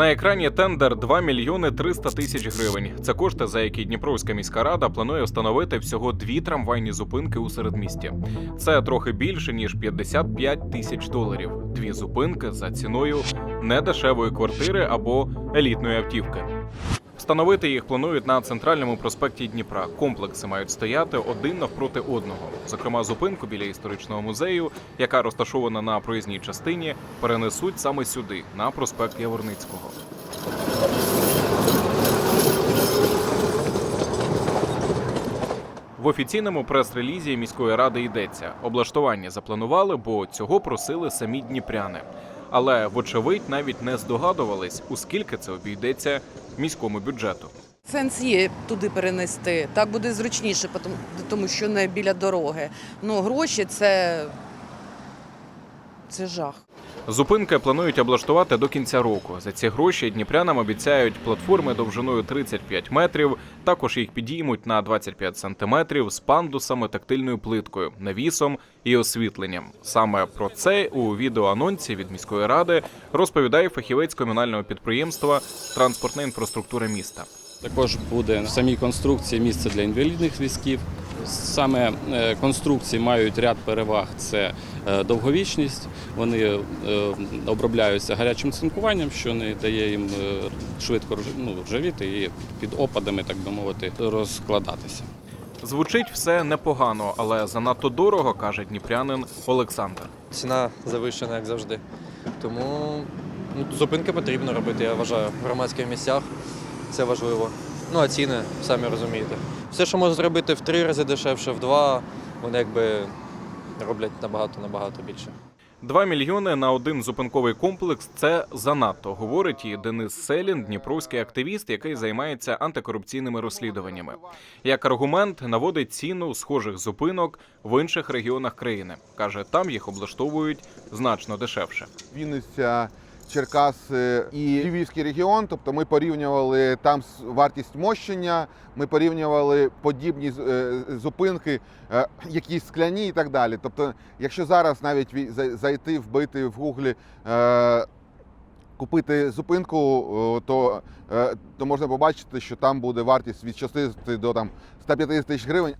На екрані тендер 2 мільйони 300 тисяч гривень. Це кошти, за які Дніпровська міська рада планує встановити всього дві трамвайні зупинки у середмісті. Це трохи більше ніж 55 тисяч доларів. Дві зупинки за ціною недешевої квартири або елітної автівки. Встановити їх планують на центральному проспекті Дніпра. Комплекси мають стояти один навпроти одного. Зокрема, зупинку біля історичного музею, яка розташована на проїзній частині, перенесуть саме сюди, на проспект Яворницького. В офіційному прес-релізі міської ради йдеться: облаштування запланували, бо цього просили самі дніпряни. Але, вочевидь, навіть не здогадувались, у скільки це обійдеться міському бюджету. Сенс є туди перенести. Так буде зручніше, тому що не біля дороги. Ну, гроші це, це жах. Зупинки планують облаштувати до кінця року. За ці гроші дніпрянам обіцяють платформи довжиною 35 метрів. Також їх підіймуть на 25 сантиметрів з пандусами, тактильною плиткою, навісом і освітленням. Саме про це у відеоанонсі від міської ради розповідає фахівець комунального підприємства Транспортна інфраструктура міста. Також буде в самій конструкції місце для інвалідних візків. Саме е, конструкції мають ряд переваг: це е, довговічність. Вони е, обробляються гарячим цинкуванням, що не дає їм швидко ну, ржавіти і під опадами, так би мовити, розкладатися. Звучить все непогано, але занадто дорого, каже дніпрянин Олександр. Ціна завищена, як завжди. Тому ну, зупинки потрібно робити, я вважаю, в громадських місцях. Це важливо. Ну, а ціни, самі розумієте. Все, що можна зробити в три рази дешевше, в два, вони якби роблять набагато-набагато більше. 2 мільйони на один зупинковий комплекс це занадто, говорить і Денис Селін, дніпровський активіст, який займається антикорупційними розслідуваннями. Як аргумент наводить ціну схожих зупинок в інших регіонах країни. каже, там їх облаштовують значно дешевше. Вінниця, Черкаси і Львівський регіон. Тобто ми порівнювали там вартість мощення, ми порівнювали подібні е, зупинки, е, якісь скляні і так далі. Тобто, якщо зараз навіть зайти, вбити в гуглі. е, Купити зупинку, то, е, то можна побачити, що там буде вартість від 60 до там 150 тисяч гривень.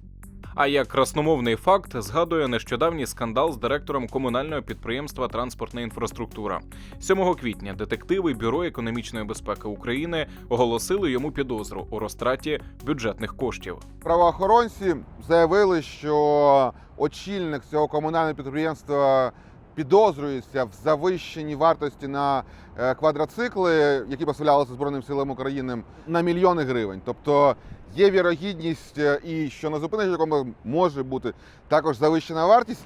А як красномовний факт згадує нещодавній скандал з директором комунального підприємства Транспортна інфраструктура. 7 квітня детективи Бюро економічної безпеки України оголосили йому підозру у розтраті бюджетних коштів. Правоохоронці заявили, що очільник цього комунального підприємства підозрюється в завищенні вартості на е, квадроцикли, які поставлялися Збройним силам України, на мільйони гривень. Тобто є вірогідність, е, і що на зупиночку може бути також завищена вартість.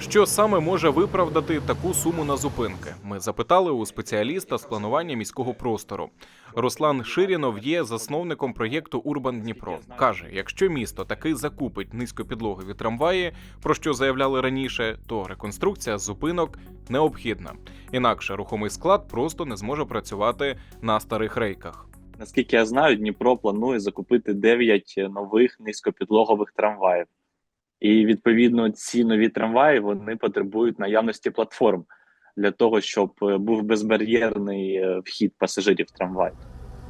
Що саме може виправдати таку суму на зупинки? Ми запитали у спеціаліста з планування міського простору. Руслан Ширінов є засновником проєкту Урбан Дніпро. каже: якщо місто таки закупить низькопідлогові трамваї, про що заявляли раніше, то реконструкція зупинок необхідна. Інакше рухомий склад просто не зможе працювати на старих рейках. Наскільки я знаю, Дніпро планує закупити 9 нових низькопідлогових трамваїв. І відповідно ці нові трамваї вони потребують наявності платформ для того, щоб е, був безбар'єрний е, вхід пасажирів трамвай.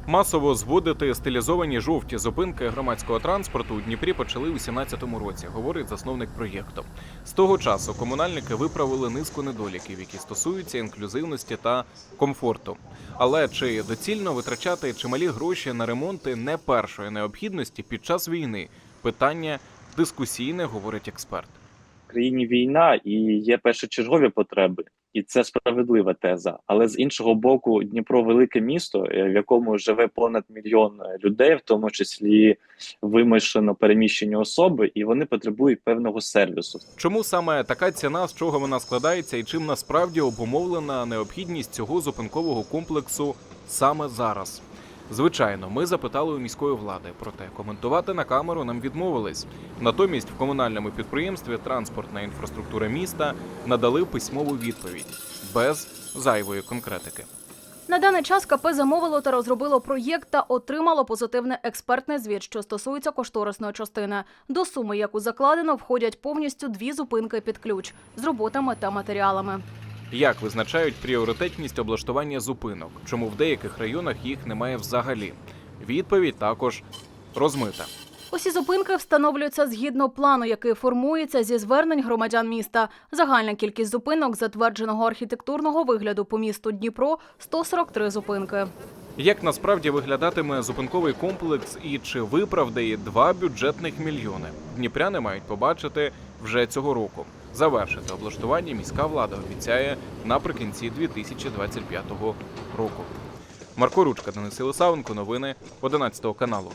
Масово зводити стилізовані жовті зупинки громадського транспорту у Дніпрі почали у 2017 році, говорить засновник проєкту. З того часу комунальники виправили низку недоліків, які стосуються інклюзивності та комфорту. Але чи доцільно витрачати чималі гроші на ремонти не першої необхідності під час війни? Питання дискусійне, говорить експерт. В країні війна і є першочергові потреби, і це справедлива теза. Але з іншого боку, Дніпро велике місто, е, в якому живе понад мільйон е, людей, в тому числі вимушено переміщені особи, і вони потребують певного сервісу. Чому саме така ціна, з чого вона складається, і чим насправді обумовлена необхідність цього зупинкового комплексу саме зараз? Звичайно, ми запитали у міської влади, проте коментувати на камеру нам відмовились. Натомість в комунальному підприємстві транспортна інфраструктура міста надали письмову відповідь без зайвої конкретики. На даний час КП замовило та розробило проєкт та отримало позитивний експертний звіт, що стосується кошторисної частини. До суми, яку закладено, входять повністю дві зупинки під ключ з роботами та матеріалами. Як визначають пріоритетність облаштування зупинок? Чому в деяких районах їх немає взагалі? Відповідь також розмита. Усі зупинки встановлюються згідно плану, який формується зі звернень громадян міста. Загальна кількість зупинок затвердженого архітектурного вигляду по місту Дніпро 143 зупинки. Як насправді виглядатиме зупинковий комплекс і чи виправдає два бюджетних мільйони? Дніпряни мають побачити вже цього року. Завершити облаштування міська влада обіцяє наприкінці 2025 року. Марко Ручка, Денис Лисавенко новини 11 каналу.